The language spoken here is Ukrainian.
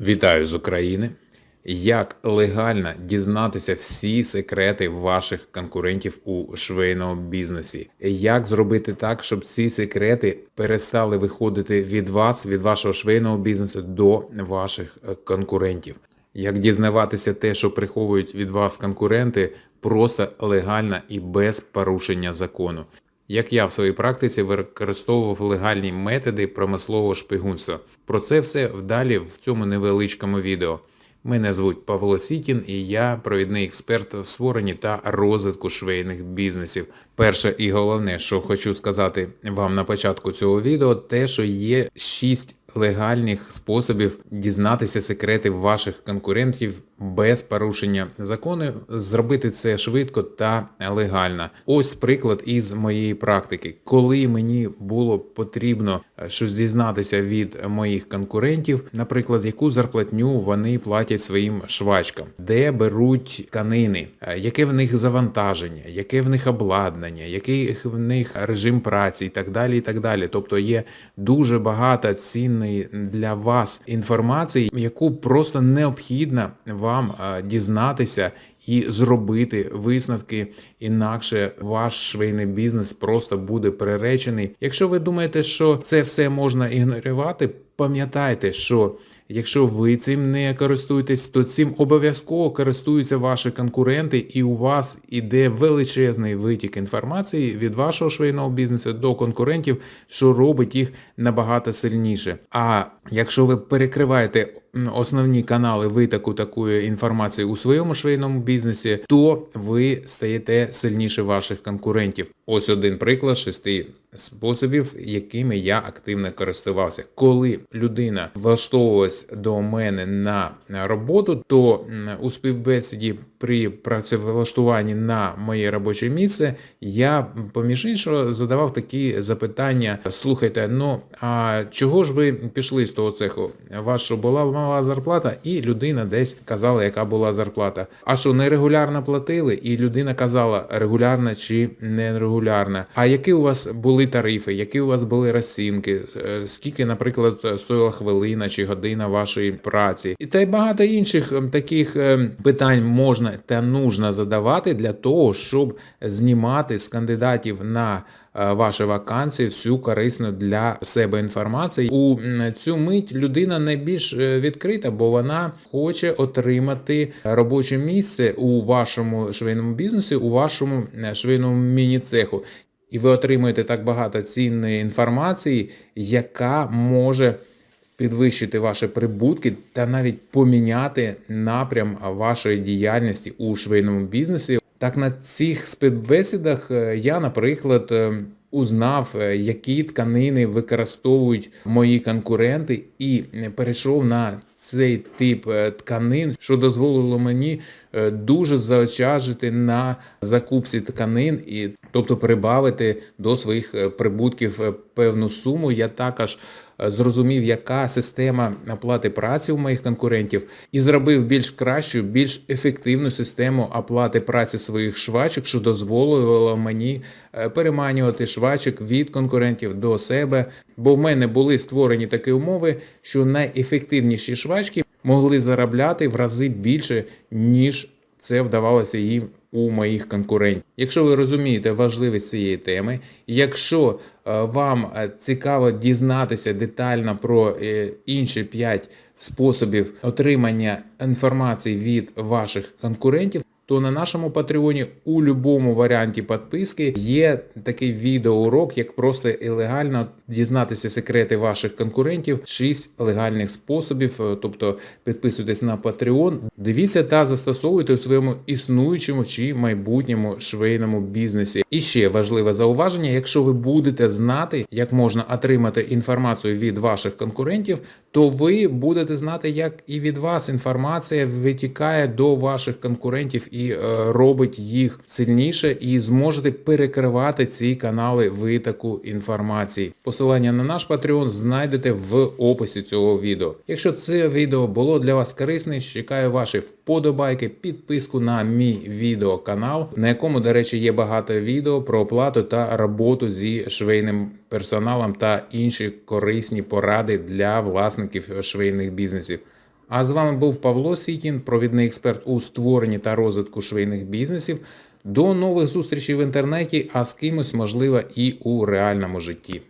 Вітаю з України. Як легально дізнатися всі секрети ваших конкурентів у швейному бізнесі? Як зробити так, щоб ці секрети перестали виходити від вас, від вашого швейного бізнесу до ваших е, конкурентів? Як дізнаватися те, що приховують від вас конкуренти, просто легально і без порушення закону? Як я в своїй практиці використовував легальні методи промислового шпигунства. Про це все вдалі в цьому невеличкому відео. Мене звуть Павло Сітін, і я провідний експерт в створенні та розвитку швейних бізнесів. Перше і головне, що хочу сказати вам на початку цього відео, те, що є шість легальних способів дізнатися секрети ваших конкурентів без порушення закону, зробити це швидко та легально. Ось приклад із моєї практики, коли мені було потрібно е, щось дізнатися від моїх конкурентів, наприклад, яку зарплатню вони платять своїм швачкам, де беруть тканини, е, яке в них завантаження, яке в них обладнання, який в них режим праці, і так далі. І так далі. Тобто є дуже багато цінної для вас інформації, яку просто необхідно вам е, дізнатися і зробити висновки. Інакше ваш швейний бізнес просто буде переречений. Якщо ви думаєте, що це все можна ігнорувати, пам'ятайте, що Якщо ви цим не користуєтесь, то цим обов'язково користуються ваші конкуренти, і у вас іде величезний витік інформації від вашого швейного бізнесу до конкурентів, що робить їх набагато сильніше. А якщо ви перекриваєте основні канали витоку такої інформації у своєму швейному бізнесі, то ви стаєте сильніше ваших конкурентів. Ось один приклад шести способів, якими я активно користувався. Коли людина влаштовувалась до мене на роботу, то у співбесіді при працевлаштуванні на моє робоче місце я поміж іншого задавав такі запитання: слухайте, ну а чого ж ви пішли з того цеху? Ваша була мала зарплата, і людина десь казала, яка була зарплата. А що нерегулярно платили, і людина казала регулярна чи нерегулярна. А які у вас були тарифи, які у вас були розцінки, е, скільки, наприклад, стоїла хвилина чи година вашої праці, і та й багато інших таких е, питань можна та нужно задавати для того, щоб знімати з кандидатів на е, ваші вакансії всю корисну для себе інформацію. У цю мить людина найбільш відкрита, бо вона хоче отримати робоче місце у вашому швейному бізнесі, у вашому швейному міні-цеху. І ви отримуєте так багато цінної інформації, яка може підвищити ваші прибутки та навіть поміняти напрям вашої діяльності у швейному бізнесі. Так на цих співбесідах е, я, наприклад, е, узнав, е, які тканини використовують мої конкуренти, і перейшов на цей тип тканин, що дозволило мені дуже заочажити на закупці тканин, і тобто прибавити до своїх прибутків певну суму. Я також зрозумів, яка система оплати праці у моїх конкурентів, і зробив більш кращу, більш ефективну систему оплати праці своїх швачок, що дозволило мені е, переманювати швачок від конкурентів до себе. Бо в мене були створені такі умови, що найефективніші швачки могли заробляти в рази більше, ніж це вдавалося їм у моїх конкурентів. Якщо ви розумієте важливість цієї теми, якщо е, вам е, цікаво дізнатися детально про е, інші 5 способів отримання інформації від ваших конкурентів, то на нашому патреоні у будь-якому варіанті підписки є такий відеоурок, як просто і легально дізнатися секрети ваших конкурентів. Шість легальних способів. Е, тобто підписуйтесь на Patreon, дивіться та застосовуйте у своєму існуючому чи майбутньому швейному бізнесі. І ще важливе зауваження: якщо ви будете знати, як можна отримати інформацію від ваших конкурентів, то ви будете знати, як і від вас інформація витікає до ваших конкурентів і е, робить їх сильніше, і зможете перекривати ці канали витоку інформації. Посилання на наш Patreon знайдете в описі цього відео. Якщо це відео було для вас корисне, чекаю ваші вподобайки, підписку на мій відеоканал, на якому, до речі, є багато відео про оплату та роботу зі швейним персоналом та інші корисні поради для власників швейних бізнесів. А з вами був Павло Сітін, провідний експерт у створенні та розвитку швейних бізнесів. До нових зустрічей в інтернеті, а з кимось, можливо, і у реальному житті.